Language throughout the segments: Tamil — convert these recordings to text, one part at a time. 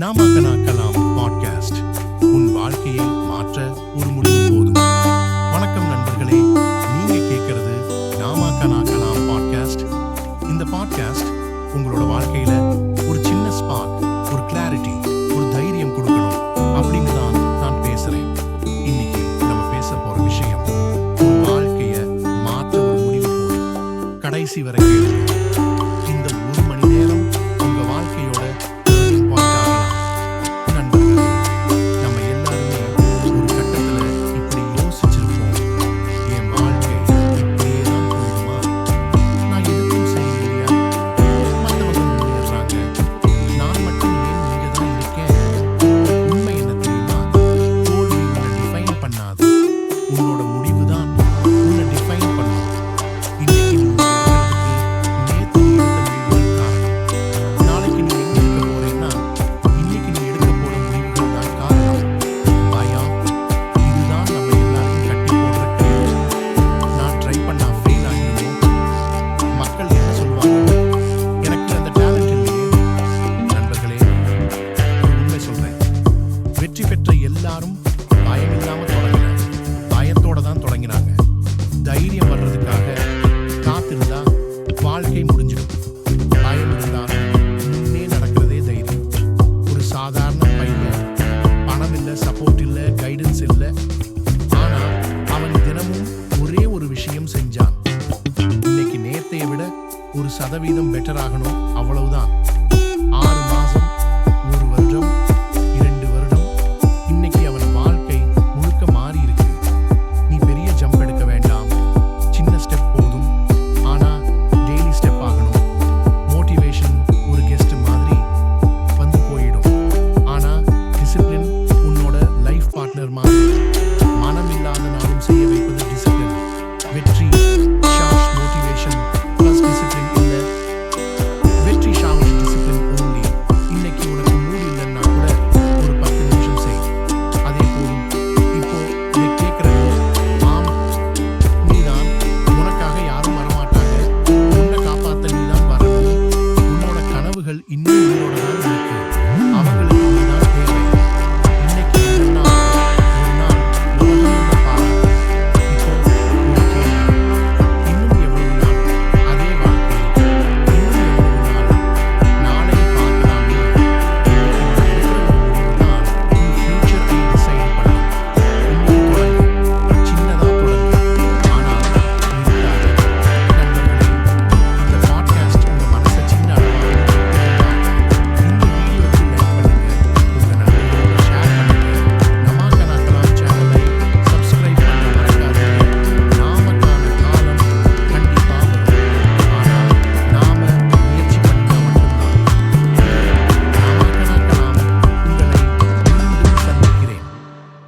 நாமக்கனாக்கலாம் பாட்காஸ்ட் உன் வாழ்க்கையை மாற்ற ஒரு முடிவு போதும். வணக்கம் நண்பர்களே. நீங்க கேட்கறது நாமக்கனாக்கலாம் பாட்காஸ்ட் இந்த பாட்காஸ்ட் உங்களோட வாழ்க்கையில ஒரு சின்ன ஸ்பார்க் ஒரு கிளாரிட்டி ஒரு தைரியம் கொடுக்கணும் அப்படின்னு தான் நான் பேசுறேன். இன்னைக்கு நம்ம பேச போற விஷயம் வாழ்க்கைய மாற்ற ஒரு முடிவு போதும். கடைசி வரை கேளுங்க. உன்னோட முடிவு ஒரு சதவீதம் பெட்டர் ஆகணும். அவ்வளவுதான்.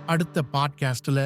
அடுத்த பாட்காஸ்டில்